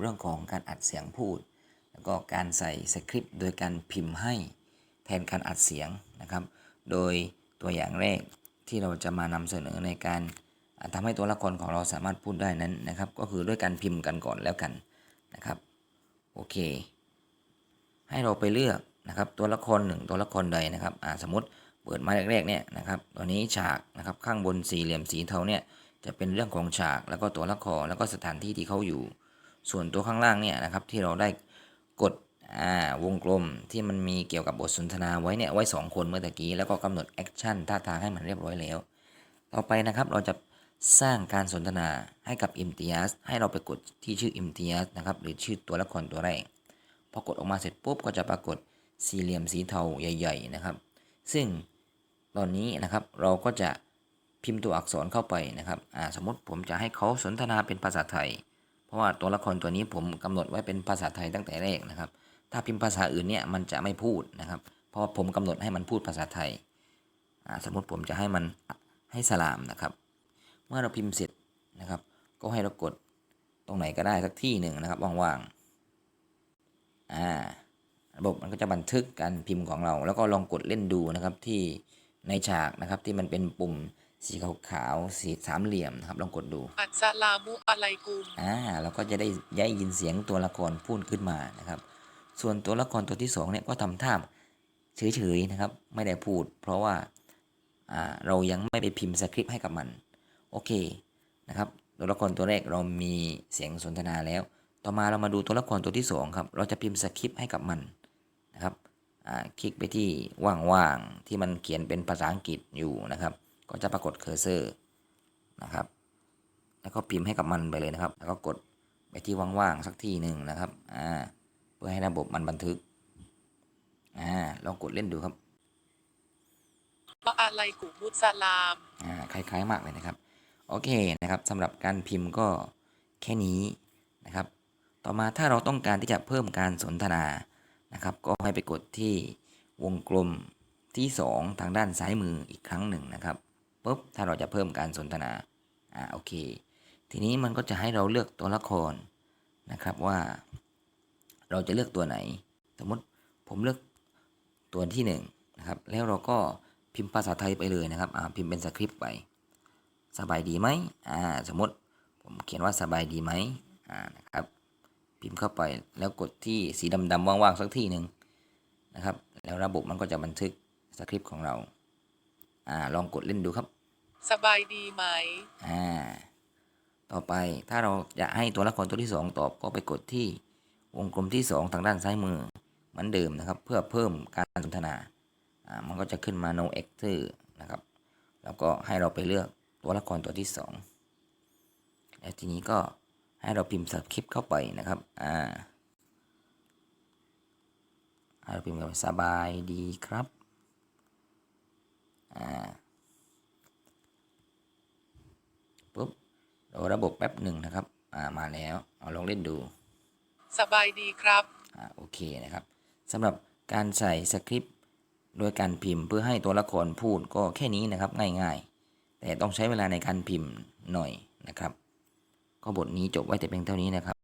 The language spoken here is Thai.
เรื่องของการอัดเสียงพูด แล้วก็การใส่สคริปต์โดยการพิมพ์ให้แทนการอัดเสียงนะครับ โดยตัวอย่างแรกที่เราจะมานำเสนอในการอ่าทำให้ตัวละครของเราสามารถพูดได้นั้นนะครับ ก็คือด้วยการพิมพ์กันก่อนแล้วกันนะครับโอเค ให้เราไปเลือกนะครับตัวละครหนึ่งตัวละครใดนะครับสมมติเปิดมาแรกๆเนี่ยนะครับตัวนี้ฉากนะครับข้างบนสี่เหลี่ยมสีเทาเนี่ยจะเป็นเรื่องของฉากแล้วก็ตัวละครแล้วก็สถานที่ที่เขาอยู่ ส่วนตัวข้างล่างเนี่ยนะครับที่เราได้กดวงกลมที่มันมีเกี่ยวกับบทสนทนาไว้เนี่ยไว้ 2 คนเมื่อตะกี้แล้วก็กำหนดแอคชั่นท่าทางให้มันเรียบร้อยแล้ว ต่อไปนะครับเราจะสร้างการสนทนาให้กับอิมติยัสให้เราไปกดที่ชื่ออิมติยัสนะครับหรือชื่อตัวละครตัวแรกพอกดออกมาเสร็จปุ๊บก็จะปรากฏสี่เหลี่ยมสีเทาใหญ่ๆนะครับ ซึ่งตอนนี้นะครับเราก็จะพิมพ์ตัวอักษรเข้าไปนะครับสมมติผมจะให้เขาสนทนาเป็นภาษาไทย เพราะว่าตัวละครตัวนี้ผมกำหนดไว้เป็นภาษาไทยตั้งแต่แรกนะครับ ถ้าพิมพ์ภาษาอื่นเนี่ยมันจะไม่พูดนะครับ เพราะว่าผมกำหนดให้มันพูดภาษาไทย สมมติผมจะให้มันให้สลามนะครับ เมื่อเราพิมพ์เสร็จนะครับ ก็ให้เรากดตรงไหนก็ได้สักที่หนึ่งนะครับว่างๆอ่าระบบมันก็จะบันทึกการพิมพ์ของเรา แล้วก็ลองกดเล่นดูนะครับที่ในฉากนะครับที่มันเป็นปุ่ม สีขาวๆสีสามเหลี่ยมนะครับลองกดดูอัสสลามุอะลัยกุมอ่าเราก็จะได้ย้ายยินเสียงตัวละครพูดขึ้นมานะครับ ส่วนตัวละครตัวที่สองเนี่ยก็ทำท่าเฉยๆนะครับไม่ได้พูด เพราะว่าอ่าเรายังไม่ไปพิมพ์สคริปต์ให้กับมันโอเคนะครับตัวละครตัวแรกเรามีเสียงสนทนาแล้ว ต่อมาเรามาดูตัวละครตัวที่สองครับเราจะพิมพ์สคริปต์ให้กับมันนะครับอ่าคลิกไปที่ว่างๆที่มันเขียนเป็นภาษาอังกฤษอยู่นะครับ ก็จะปรากฏเคอร์เซอร์นะครับ แล้วก็พิมพ์ให้กับมันไปเลยนะครับ แล้วก็กดไปที่ว่างๆสักที่หนึ่งนะครับอ่าเพื่อให้ระบบมันบันทึกอ่าลองกดเล่นดูครับวะอะลัยกุมุสสลามอ่าคล้ายๆมากเลยนะครับ โอเคนะครับสำหรับการพิมพ์ก็แค่นี้นะครับ ต่อมาถ้าเราต้องการที่จะเพิ่มการสนทนานะครับ ก็ให้ไปกดที่วงกลมที่ 2 ทางด้านซ้ายมืออีกครั้งหนึ่งนะครับ ปุ๊บถ้าเราจะเพิ่มการสนทนาอ่าโอเค ทีนี้มันก็จะให้เราเลือกตัวละครนะครับว่า เราจะเลือกตัวไหน สมมติผมเลือกตัวที่หนึ่งนะครับแล้วเราก็พิมพ์ภาษาไทยไปเลยนะครับอ่าพิมพ์เป็นสคริปต์ไปสบายดีไหมอ่าสมมติผมเขียนว่าสบายดีไหมอ่านะครับพิมพ์เข้าไปแล้วกดที่สีดำๆว่างๆสักที่หนึ่งนะครับ แล้วระบบมันก็จะบันทึกสคริปต์ของเรา อ่าลองกดเล่นดูครับ สบายดีไหมอ่าต่อไปถ้าเราจะให้ตัวละครตัวที่สองตอบก็ไปกดที่วงกลมที่สองทางด้านซ้ายมือเหมือนเดิมนะครับ เพื่อเพิ่มการสนทนาอ่ามันก็จะขึ้นมา no actor นะครับ แล้วก็ให้เราไปเลือกตัวละครตัวที่สองแล้วทีนี้ก็ให้เราพิมพ์สคริปต์เข้าไปนะครับอ่าให้เราพิมพ์เข้าไปสบายดีครับ อ่า ปุ๊บ รอระบบแป๊บหนึ่งนะครับอ่ามาแล้วเอาลองเล่นดู สบายดีครับอ่าโอเคนะครับสำหรับการใส่สคริปต์โดยการพิมพ์เพื่อให้ตัวละครพูดก็แค่นี้นะครับง่ายๆ แต่ต้องใช้เวลาในการพิมพ์หน่อยนะครับ ก็บทนี้จบไว้แต่เพียงเท่านี้นะครับ